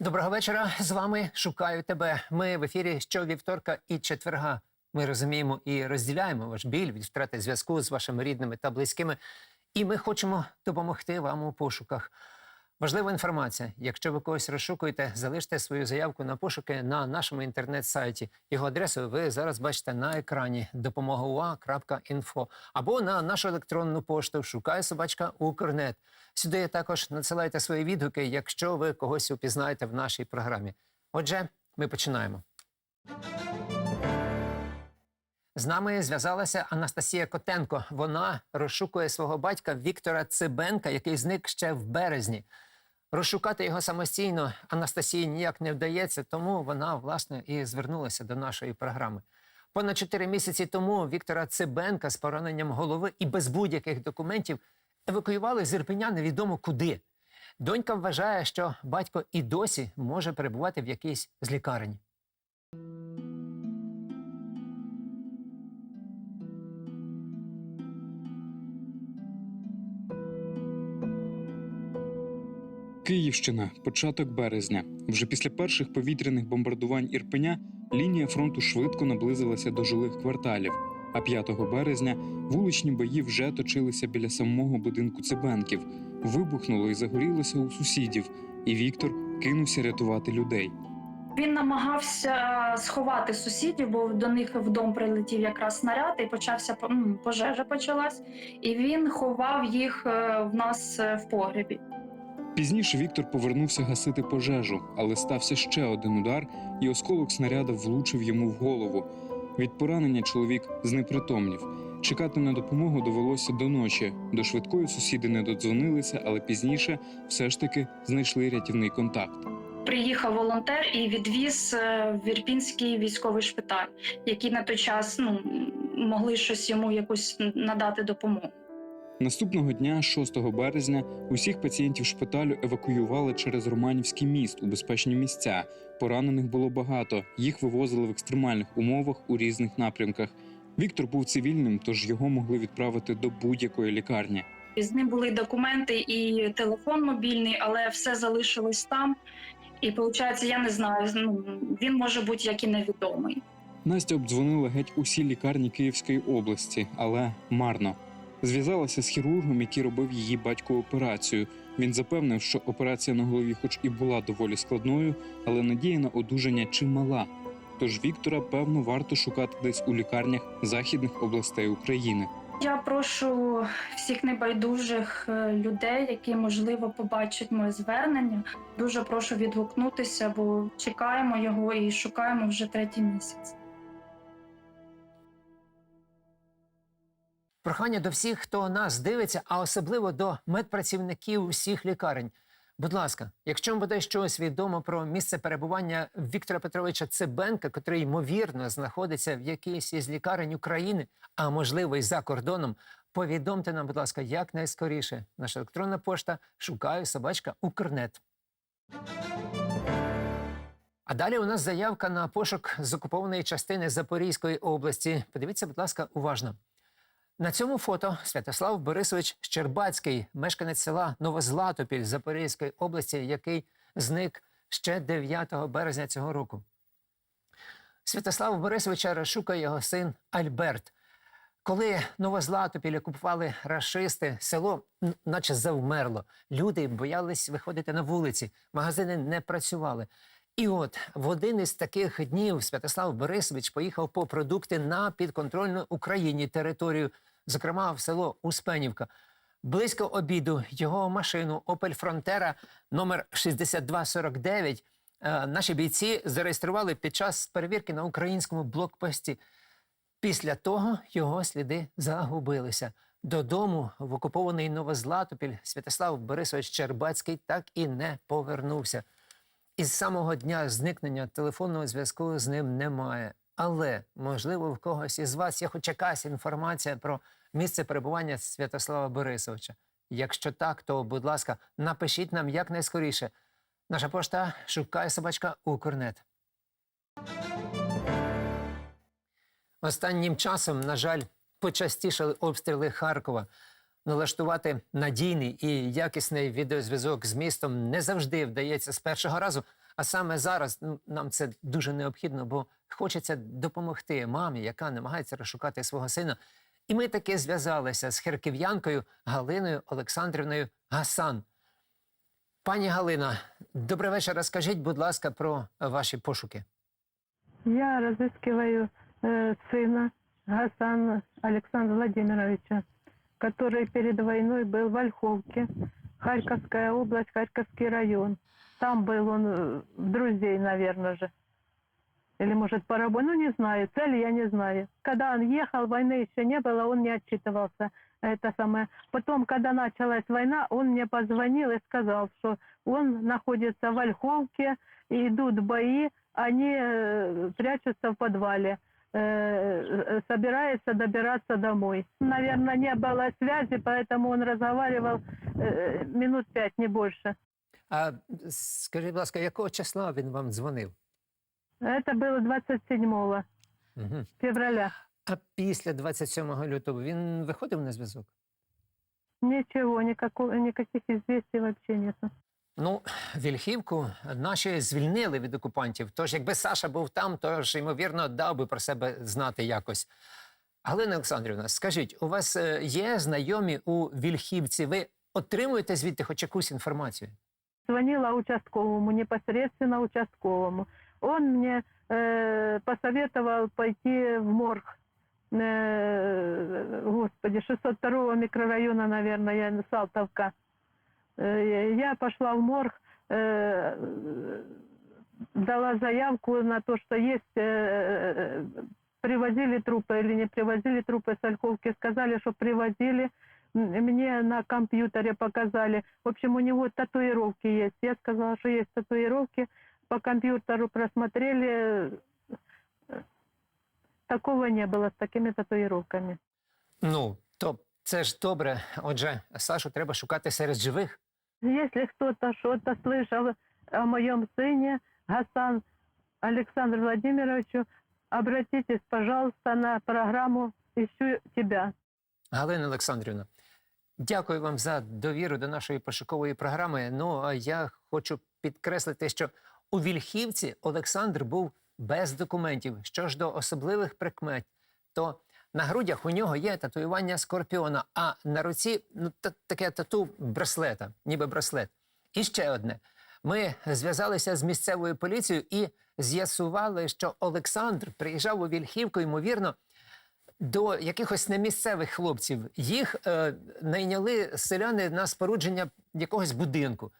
Доброго вечора. З вами шукаю тебе. Ми в ефірі щовівторка і четверга. Ми розуміємо і розділяємо ваш біль від втрати зв'язку з вашими рідними та близькими. І ми хочемо допомогти вам у пошуках. Важлива інформація. Якщо ви когось розшукуєте, залиште свою заявку на пошуки на нашому інтернет-сайті. Його адресу ви зараз бачите на екрані допомогауа.інфо або на нашу електронну пошту шукає собачка Укрнет. Сюди також надсилайте свої відгуки, якщо ви когось упізнаєте в нашій програмі. Отже, ми починаємо. З нами зв'язалася Анастасія Котенко. Вона розшукує свого батька Віктора Цибенка, який зник ще в березні. Розшукати його самостійно Анастасії ніяк не вдається, тому вона власне і звернулася до нашої програми. Понад чотири місяці тому Віктора Цибенка з пораненням голови і без будь-яких документів евакуювали з Ірпеня невідомо куди. Донька вважає, що батько і досі може перебувати в якійсь з лікарень. Київщина, початок березня. Вже після перших повітряних бомбардувань Ірпеня лінія фронту швидко наблизилася до жилих кварталів. А 5 березня вуличні бої вже точилися біля самого будинку Цибенків. Вибухнуло і загорілося у сусідів, і Віктор кинувся рятувати людей. Він намагався сховати сусідів, бо до них в дом прилетів якраз снаряд, і почався пожежа почалась, і він ховав їх е, в нас е, в погребі. Пізніше Віктор повернувся гасити пожежу, але стався ще один удар, і осколок снаряда влучив йому в голову. Від поранення чоловік знепритомнів. Чекати на допомогу довелося до ночі. До швидкої сусіди не додзвонилися, але пізніше все ж таки знайшли рятівний контакт. Приїхав волонтер і відвіз е, в Ірпінський військовий шпиталь, які на той час ну, могли щось йому якусь надати допомогу. Наступного дня, 6 березня, усіх пацієнтів шпиталю евакуювали через Романівський міст у безпечні місця. Поранених було багато. Їх вивозили в екстремальних умовах у різних напрямках. Віктор був цивільним, тож його могли відправити до будь-якої лікарні. З ним були документи і телефон мобільний, але все залишилось там. І виходить, я не знаю, ну, він може бути як і невідомий. Настя обдзвонила геть усі лікарні Київської області, але марно. Зв'язалася з хірургом, який робив її батьку операцію. Він запевнив, що операція на голові, хоч і була доволі складною, але надія на одужання чимала. Тож Віктора, певно, варто шукати десь у лікарнях західних областей України. Я прошу всіх небайдужих е, людей, які можливо побачать моє звернення. Дуже прошу відгукнутися, бо чекаємо його і шукаємо вже третій місяць. Прохання до всіх, хто нас дивиться, а особливо до медпрацівників усіх лікарень. Будь ласка, якщо вам буде щось відомо про місце перебування Віктора Петровича Цибенка, котрий ймовірно знаходиться в якійсь із лікарень України, а можливо і за кордоном, повідомте нам, будь ласка, якнайскоріше. Наша електронна пошта шукаю собачка Укрнет. А далі у нас заявка на пошук з окупованої частини Запорізької області. Подивіться, будь ласка, уважно. На цьому фото Святослав Борисович Щербацький, мешканець села Новозлатопіль Запорізької області, який зник ще 9 березня цього року. Святослава Борисовича розшукає його син Альберт. Коли Новозлатопіль окупували рашисти, село наче завмерло. Люди боялись виходити на вулиці, магазини не працювали. І от в один із таких днів Святослав Борисович поїхав по продукти на підконтрольну Україні територію, зокрема в село Успенівка. Близько обіду його машину Opel Frontera номер 6249 е, наші бійці зареєстрували під час перевірки на українському блокпості. Після того його сліди загубилися. Додому в окупований Новозлатопіль Святослав Борисович Чербацький так і не повернувся. Із самого дня зникнення телефонного зв'язку з ним немає. Але, можливо, в когось із вас є хоч якась інформація про місце перебування Святослава Борисовича. Якщо так, то, будь ласка, напишіть нам якнайскоріше. Наша пошта шукає собачка Укрнет. Останнім часом, на жаль, почастішали обстріли Харкова. Налаштувати надійний і якісний відеозв'язок з містом не завжди вдається з першого разу, А саме зараз ну, нам це дуже необхідно, бо хочеться допомогти мамі, яка намагається розшукати свого сина. І ми таки зв'язалися з харків'янкою Галиною Олександрівною Гасан. Пані Галина, добрий вечір. Розкажіть, будь ласка, про ваші пошуки. Я разыскиваю э, сына Гасана Александра Владимировича, который перед войной был в Ольховке, Харьковская область, Харьковский район. Там был он э, в друзей, наверное же. Или, может, по ну, не знаю, цели я не знаю. Когда он ехал, войны еще не было, он не отчитывался. Это самое. Потом, когда началась война, он мне позвонил и сказал, что он находится в Ольховке, и идут бои, они э, прячутся в подвале, э, э, собирается добираться домой. Наверное, не было связи, поэтому он разговаривал минут пять, не больше. А скажіть, будь ласка, якого числа він вам дзвонив? Это было 27 Угу. февраля. А після 27 лютого він виходив на зв'язок? Ничего, никакого, никаких известий вообще нету. Ну, Вільхівку наші звільнили від окупантів. Тож, якби Саша був там, то ж, ймовірно, дав би про себе знати якось. Галина Олександрівна, скажіть, у вас е, є знайомі у Вільхівці? Ви отримуєте звідти хоч якусь інформацію? Звонила участковому, непосредственно участковому. Он мне э, посоветовал пойти в морг. Э, господи, 602 микрорайона, наверное, я Салтовка. Э, я пошла в морг, э, дала заявку на то, что есть, э, привозили трупы или не привозили трупы с Ольховки. Сказали, что привозили. Мне на компьютере показали. В общем, у него татуировки есть. Я сказала, что есть татуировки. По компьютеру просмотрели. Такого не было с такими татуировками. Ну, то це ж добре. Отже, Сашу треба шукати серед живих. Если кто-то что-то слышал о моем сыне, Гасан Александру Владимировичу, обратитесь, пожалуйста, на программу «Ищу тебя». Галина Олександрівна, дякую вам за довіру до нашої пошукової програми. Ну а я хочу підкреслити, що у Вільхівці Олександр був без документів. Що ж до особливих прикмет, то на грудях у нього є татуювання скорпіона, а на руці ну, та- таке тату браслета, ніби браслет. І ще одне. Ми зв'язалися з місцевою поліцією і з'ясували, що Олександр приїжджав у Вільхівку, ймовірно, до якихось немісцевих хлопців. Їх е, найняли селяни на спорудження якогось будинку.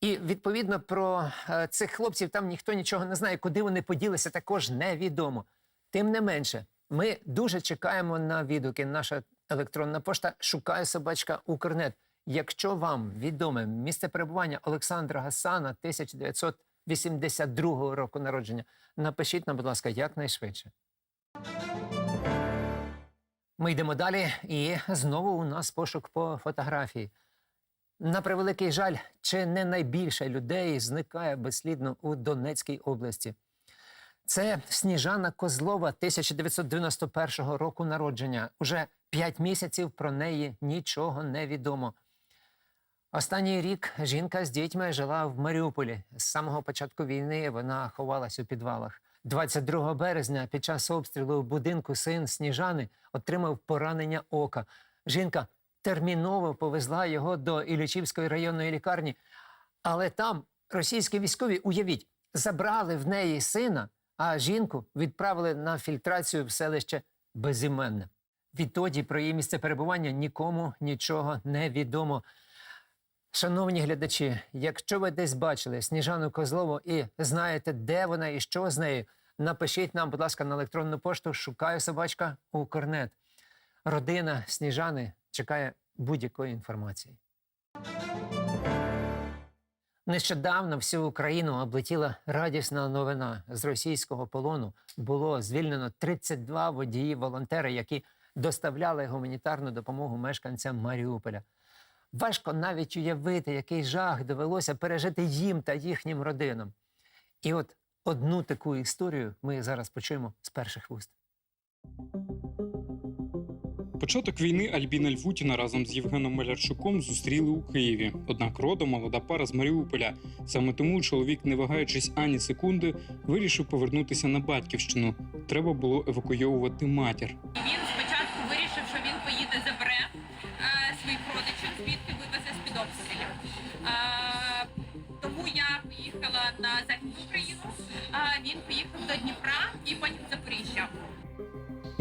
І відповідно про е, цих хлопців там ніхто нічого не знає, куди вони поділися, також невідомо. Тим не менше, ми дуже чекаємо на відгуки. Наша електронна пошта шукає собачка Укрнет. Якщо вам відоме місце перебування Олександра Гасана 1982 року народження, напишіть нам, будь ласка, якнайшвидше. Ми йдемо далі, і знову у нас пошук по фотографії. На превеликий жаль, чи не найбільше людей зникає безслідно у Донецькій області. Це Сніжана Козлова 1991 року народження. Уже п'ять місяців про неї нічого не відомо. Останній рік жінка з дітьми жила в Маріуполі. З самого початку війни вона ховалась у підвалах. 22 березня під час обстрілу в будинку син Сніжани отримав поранення ока. Жінка терміново повезла його до Іллічівської районної лікарні. Але там російські військові, уявіть, забрали в неї сина, а жінку відправили на фільтрацію в селище Безіменне. Відтоді про її місце перебування нікому нічого не відомо. Шановні глядачі, якщо ви десь бачили Сніжану Козлову і знаєте, де вона і що з нею, напишіть нам, будь ласка, на електронну пошту Шукаю собачка Укрнет. Родина Сніжани чекає будь-якої інформації. Нещодавно всю Україну облетіла радісна новина. З російського полону було звільнено 32 водії-волонтери, які доставляли гуманітарну допомогу мешканцям Маріуполя. Важко навіть уявити, який жах довелося пережити їм та їхнім родинам. І от одну таку історію ми зараз почуємо з перших вуст. Початок війни Альбіна Львутіна разом з Євгеном Малярчуком зустріли у Києві. Однак родом молода пара з Маріуполя. Саме тому чоловік, не вагаючись ані секунди, вирішив повернутися на батьківщину. Треба було евакуйовувати матір.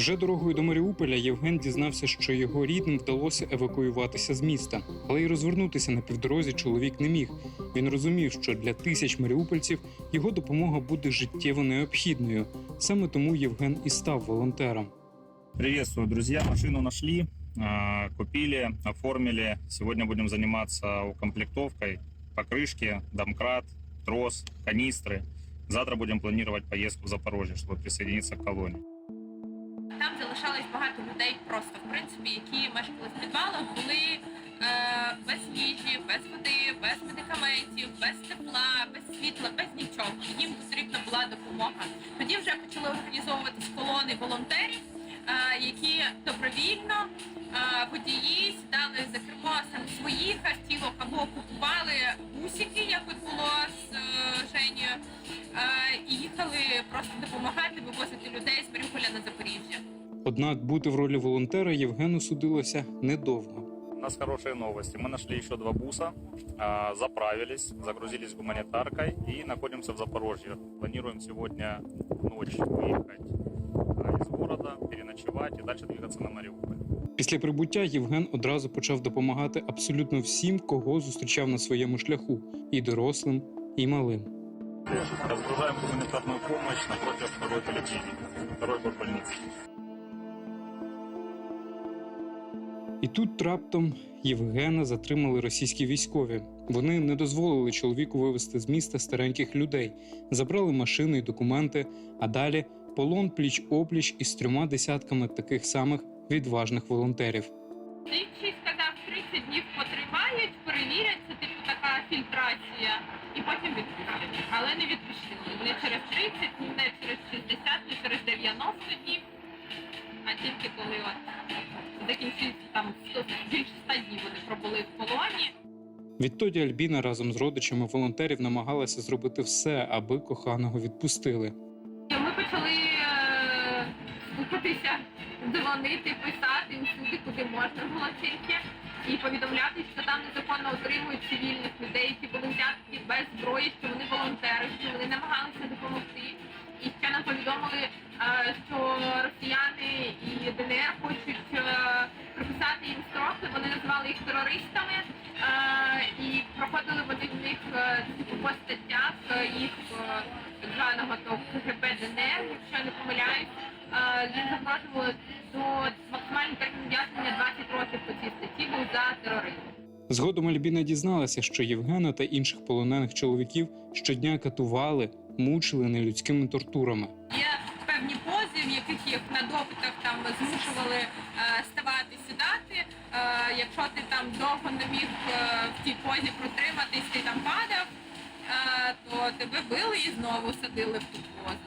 Вже дорогою до Маріуполя Євген дізнався, що його рідним вдалося евакуюватися з міста, але й розвернутися на півдорозі чоловік не міг. Він розумів, що для тисяч маріупольців його допомога буде життєво необхідною. Саме тому Євген і став волонтером. Приветствую, друзья. Машину нашли, а, купили, оформили. Сегодня будем заниматься укомплектовкой покрышки, домкрат, трос, канистры. Завтра будем планировать поездку в Запорожье, чтобы присоединиться к колонии. Людей просто, в принципі, які мешкали в підвалах, були е, без їжі, без води, без медикаментів, без тепла, без світла, без нічого. Їм потрібна була допомога. Тоді вже почали організовуватись колони волонтерів, е, які добровільно е, водії сідали за кермо саме своїх автівок або купували бусики, як от було з е, Женєю, е, і їхали просто допомагати вивозити людей з Маріуполя на Запоріжжя. Однак бути в ролі волонтера Євгену судилося недовго. У нас хорошие новости. Мы нашли еще два буса, а, заправились, загрузились гуманитаркой и находимся в Запорожье. Планируем сегодня ночью выехать а, из города, переночевать и дальше двигаться на Мариуполь. Після прибуття Євген одразу почав допомагати абсолютно всім, кого зустрічав на своєму шляху і дорослим, і малим. Разгружаем гуманитарную помощь напротив второй поликлиники, второй больницы. І тут раптом Євгена затримали російські військові. Вони не дозволили чоловіку вивезти з міста стареньких людей, забрали машини і документи, а далі полон пліч опліч із трьома десятками таких самих відважних волонтерів. Слідчий сказав, 30 днів потримають, перевірять, це типу така фільтрація, і потім відпустять. Але не відпустили. Не через 30, не через 60, не через 90 днів, а тільки коли от закінчиться там 100, більше 100 днів вони пробули в полоні. Відтоді Альбіна разом з родичами волонтерів намагалася зробити все, аби коханого відпустили. Ми почали е, дзвонити, писати усюди, куди можна було тільки, і повідомляти, що там незаконно отримують цивільних людей, які були взяті без зброї, що вони волонтери, що вони намагалися допомогти. І ще нам повідомили, що росіяни і ДНР хочуть е, приписати їм строки. Вони називали їх терористами, е, і проходили вони в них е, типу, по статтях е, їх е, званого КГБ ДНР, якщо не помиляюсь. Е, Їм загрожували до максимального терміну ув'язнення 20 років по цій статті був за тероризм. Згодом Альбіна дізналася, що Євгена та інших полонених чоловіків щодня катували, мучили нелюдськими тортурами. Певні пози, в яких їх на допитах там змушували е, ставати, сідати. Е, якщо ти там довго не міг е, в тій позі протриматись, ти там падав, то тебе били і знову садили в ту позу.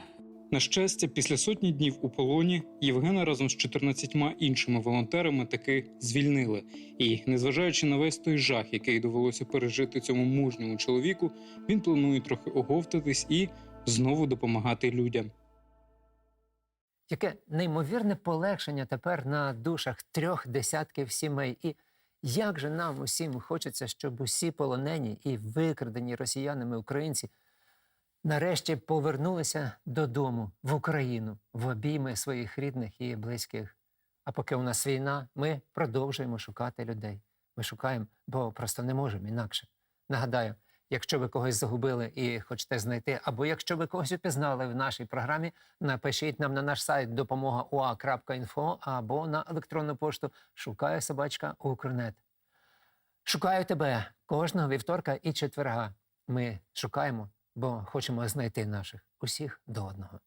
На щастя, після сотні днів у полоні Євгена разом з 14 іншими волонтерами таки звільнили. І, незважаючи на весь той жах, який довелося пережити цьому мужньому чоловіку, він планує трохи оговтатись і знову допомагати людям. Яке неймовірне полегшення тепер на душах трьох десятків сімей. І як же нам усім хочеться, щоб усі полонені і викрадені росіянами українці нарешті повернулися додому в Україну в обійми своїх рідних і близьких. А поки у нас війна, ми продовжуємо шукати людей. Ми шукаємо, бо просто не можемо інакше. Нагадаю, якщо ви когось загубили і хочете знайти, або якщо ви когось упізнали в нашій програмі, напишіть нам на наш сайт допомога.ua.info або на електронну пошту шукає собачка Укрнет. Шукаю тебе кожного вівторка і четверга. Ми шукаємо, бо хочемо знайти наших усіх до одного.